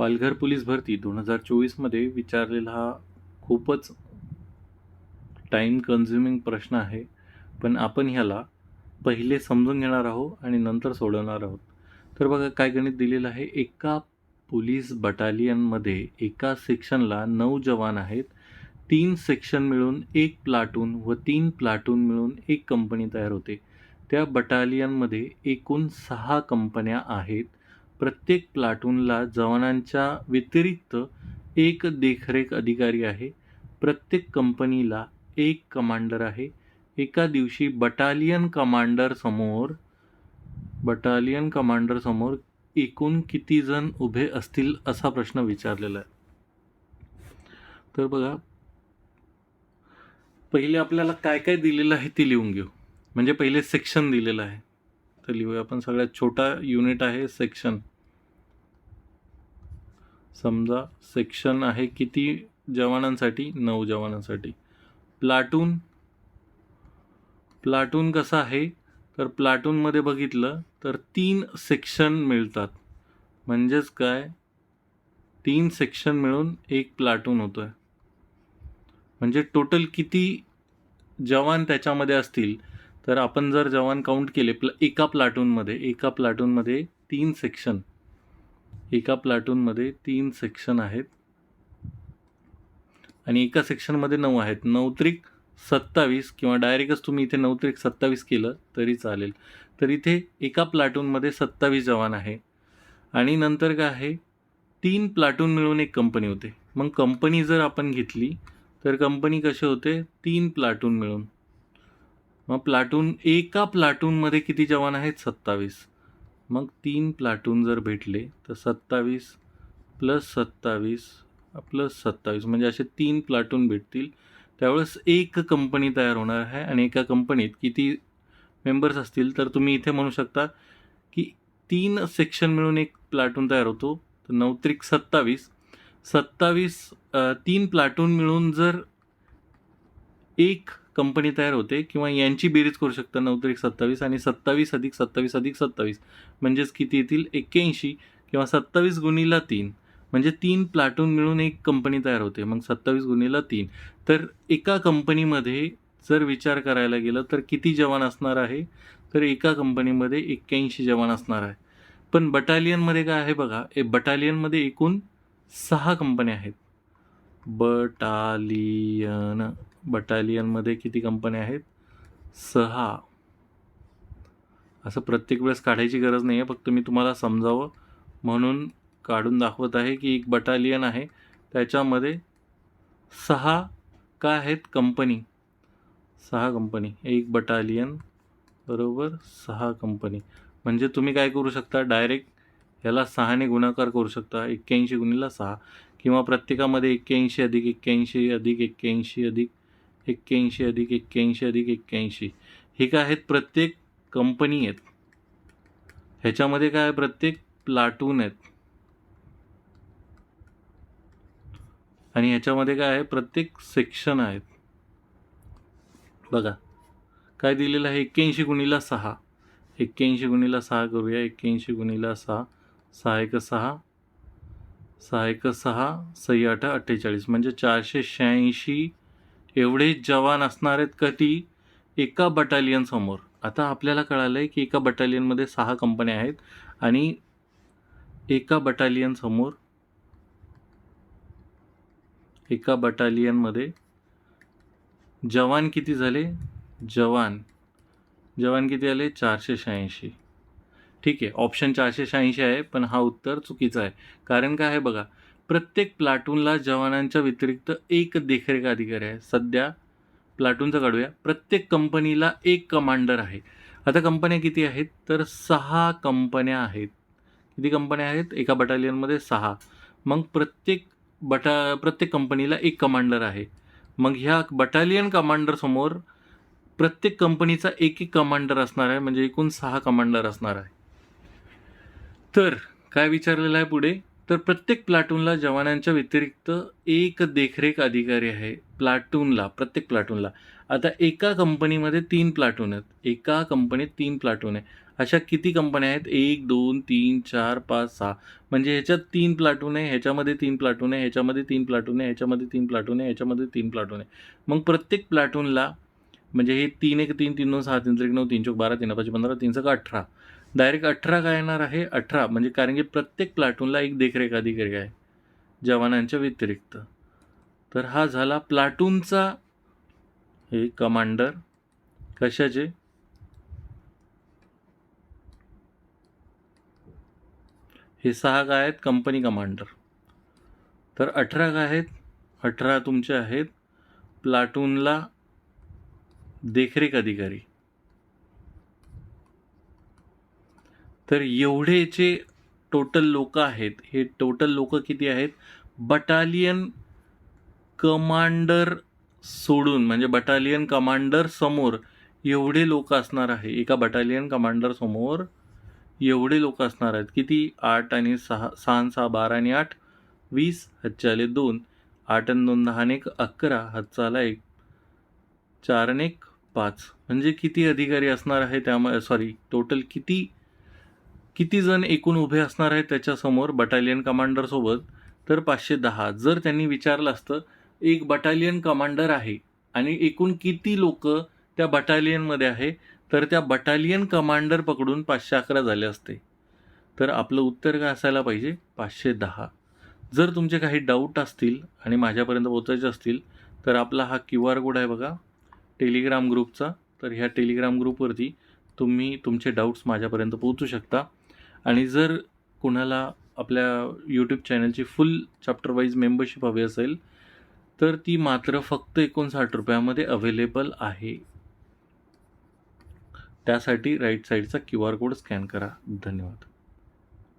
Palghar police भरती दोन हजार चोवीसमध्ये विचारलेला हा खूपच टाईम कन्झ्युमिंग प्रश्न आहे. पण आपण ह्याला पहिले समजून घेणार आहोत आणि नंतर सोडवणार आहोत. तर बघा काय गणित दिलेलं आहे? एका पोलीस बटालियनमध्ये एका सेक्शनला नऊ जवान आहेत. तीन सेक्शन मिळून एक प्लाटून व तीन प्लाटून मिळून एक कंपनी तयार होते. त्या बटालियनमध्ये एकूण सहा कंपन्या आहेत. प्रत्येक प्लाटूनला जवानांच्या व्यतिरिक्त एक देखरेख अधिकारी आहे. प्रत्येक कंपनीला एक कमांडर आहे. एका दिवशी बटालियन कमांडर समोर बटालियन कमांडर समोर एकूण किती जण उभे असतील असा प्रश्न विचारलेला आहे. तर बघा पहिले आपल्याला काय काय दिलेलं आहे ते लिहून घेऊ. म्हणजे पहिले सेक्शन दिलेलं आहे. तर लिहूया आपण सगळ्यात छोटा युनिट आहे सेक्शन समजा सेक्शन आहे किती जवानांसाठी? नऊ जवानांसाठी. प्लाटून प्लाटून कसं आहे? तर प्लाटूनमध्ये बघितलं तर तीन सेक्शन मिळतात. म्हणजेच काय? तीन सेक्शन मिळून एक प्लाटून होतो आहे म्हणजे टोटल किती जवान त्याच्यामध्ये असतील? तर आपण जर जवान काउंट केले प्ल एका प्लाटूनमध्ये एका प्लाटूनमध्ये तीन सेक्शन. एका प्लाटूनमध्ये तीन सेक्शन आहेत. आणि एका सेक्शनमध्ये नऊ आहेत. नऊ त्रिक सत्तावीस किंवा डायरेक्टच तुम्ही इथे नऊ त्रिक सत्तावीस केलं तरी चालेल. तर इथे एका प्लाटूनमध्ये सत्तावीस जवान आहे. आणि नंतर काय आहे? तीन प्लाटून मिळून एक कंपनी होते. मग कंपनी जर आपण घेतली तर कंपनी कसे होते? तीन प्लाटून मिळून. मग प्लाटून एका प्लाटूनमध्ये किती जवान आहेत? सत्तावीस. मग तीन प्लाटून जर भेटले तर सत्तावीस प्लस सत्तावीस प्लस सत्तावीस म्हणजे असे तीन प्लाटून भेटतील. त्यावेळेस एक कंपनी तयार होणार आहे आणि एका कंपनीत किती मेंबर्स असतील तर तुम्ही इथे म्हणू शकता की तीन सेक्शन मिळून एक प्लाटून तयार होतो. तर नऊ त्रिक सत्तावीस सत्तावीस तीन प्लाटून मिळून जर एक कंपनी तयार होते किंवा यांची बेरीज करू शकता नऊ त्रिक सत्तावीस आणि सत्तावीस अधिक सत्तावीस अधिक सत्तावीस. म्हणजेच किती येतील? एक्क्याऐंशी किंवा सत्तावीस गुणीला तीन. म्हणजे तीन प्लाटून मिळून एक कंपनी तयार होते. मग सत्तावीस गुणीला तीन. तर एका कंपनीमध्ये जर विचार करायला गेलं तर किती जवान असणार आहे? तर एका कंपनीमध्ये एक्क्याऐंशी जवान असणार आहे. पण बटालियनमध्ये काय आहे बघा? ए बटालियनमध्ये एकूण सहा कंपन्या आहेत. बटालियन. बटालियनमध्ये किती कंपन्या आहेत? सहा. असं प्रत्येक वेळेस काढायची गरज नाही आहे फक्त मी तुम्हाला समजावं. म्हणून काढून दाखवत आहे की एक बटालियन आहे त्याच्यामध्ये सहा का आहेत कंपनी? सहा कंपनी. एक बटालियन बरोबर सहा कंपनी. म्हणजे तुम्ही काय करू शकता? डायरेक्ट ह्याला सहाने गुणाकार करू शकता. एक्क्याऐंशी गुणीला सहा. किंवा प्रत्येकामध्ये एक्क्याऐंशी अधिक एक्क्याऐंशी अधिक एक्क्याऐंशी अधिक एक्क्याऐंशी अधिक एक्क्याऐंशी अधिक एक्क्याऐंशी. हे काय आहेत? प्रत्येक कंपनी आहेत. ह्याच्यामध्ये काय आहे? प्रत्येक प्लाटून आहेत. आणि ह्याच्यामध्ये काय आहे? प्रत्येक सेक्शन आहेत. बघा. काय दिलेलं आहे? एक्क्याऐंशी गुणीला सहा. एक्क्याऐंशी गुणीला सहा करूया. एक्क्याऐंशी गुणीला सहा. सहा एक सहा. सहा एक सहा. सही आठ अठ्ठेचाळीस. म्हणजे चारशे शहाऐंशी एवढे जवान असणार आहेत कधी एका बटालियन समोर. आता आपल्याला कळालं आहे की एका बटालियनमध्ये सहा कंपन्या आहेत आणि एका बटालियन समोर एका बटालियनमध्ये जवान किती झाले? जवान. जवान किती आले? चारशे शहाऐंशी. ठीक आहे ऑप्शन चारशे शहाऐंशी आहे पण हा उत्तर चुकीचा आहे. कारण काय आहे बघा प्रत्येक प्लाटूनला जवानांच्या व्यतिरिक्त एक देखरेख अधिकारी आहे. सध्या प्लाटूनचं काढूया. प्रत्येक कंपनीला एक कमांडर आहे. आता कंपन्या किती आहेत? तर सहा कंपन्या आहेत. किती कंपन्या आहेत? एका बटालियनमध्ये सहा. मग प्रत्येक बटा प्रत्येक कंपनीला एक कमांडर आहे. मग ह्या बटालियन कमांडरसमोर प्रत्येक कंपनीचा एक एक कमांडर असणार आहे. म्हणजे एकूण सहा कमांडर असणार आहे. तर काय विचारलेलं आहे पुढे? तर प्रत्येक प्लाटूनला जवानांच्या व्यतिरिक्त एक देखरेख अधिकारी आहे प्लाटूनला प्रत्येक प्लाटूनला. आता एका कंपनीमध्ये तीन प्लाटून आहेत. एका कंपनीत तीन प्लाटून आहे. अशा किती कंपन्या आहेत? एक दोन तीन चार पाच सहा. म्हणजे ह्याच्यात तीन प्लाटून आहे ह्याच्यामध्ये तीन प्लाटून आहे ह्याच्यामध्ये तीन प्लाटून आहे ह्याच्यामध्ये तीन प्लाटून आहे ह्याच्यामध्ये तीन प्लाटून आहे. मग प्रत्येक प्लाटूनला म्हणजे हे तीन एक तीन तीन दोन सहा तीन त्रिक नऊ तीन चौक बारा तीन पाच पंधरा तीन सक अठरा डायरेक्ट अठरा काय येणार आहे? अठरा. म्हणजे कारण की प्रत्येक प्लाटूनला एक देखरेख अधिकारी आहे जवानांच्या व्यतिरिक्त. तर हा झाला प्लाटूनचा हे कमांडर. कशाचे? हे सहा काय आहेत? Company commander. तर अठरा काय आहेत? अठरा तुमचे आहेत. प्लाटूनला देखरेख अधिकारी. तर एवढेचे टोटल लोक आहेत हे टोटल लोक किती आहेत? बटालियन कमांडर सोडून म्हणजे बटालियन कमांडर समोर एवढे लोक असणार आहे एका बटालियन कमांडर समोर एवढे लोक असणार आहेत. किती? आठ आणि सहा सहा सहा बारा आणि आठ वीस हच्चाले दोन आठ आणि दोन दहा आणि एक अकरा हातचा एक चार आणि एक पाच. म्हणजे किती अधिकारी असणार आहे त्यामुळे सॉरी टोटल किती किती जण एकूण उभे असणार आहेत त्याच्यासमोर बटालियन कमांडरसोबत तर पाचशे दहा. जर त्यांनी विचारलं असतं एक बटालियन कमांडर आहे आणि एकूण किती लोक त्या बटालियनमध्ये आहे तर त्या बटालियन कमांडर पकडून पाचशे अकरा झाले असते. तर आपलं उत्तर काय असायला पाहिजे? पाचशे दहा. जर तुमचे काही डाऊट असतील आणि माझ्यापर्यंत पोचायचे असतील तर आपला हा क्यू आर कोड आहे बघा. टेलिग्राम ग्रुपचा तर ह्या टेलिग्राम ग्रुपवरती तुम्ही तुमचे डाऊट्स माझ्यापर्यंत पोहोचू शकता. आणि जर कुणाला आपल्या यूट्यूब चॅनलची फुल चॅप्टर वाईज मेंबरशिप हवी असेल तर ती मात्र फक्त एकोणसाठ रुपयामध्ये अवेलेबल आहे. त्यासाठी राईट साईडचा क्यू आर कोड स्कॅन करा. धन्यवाद.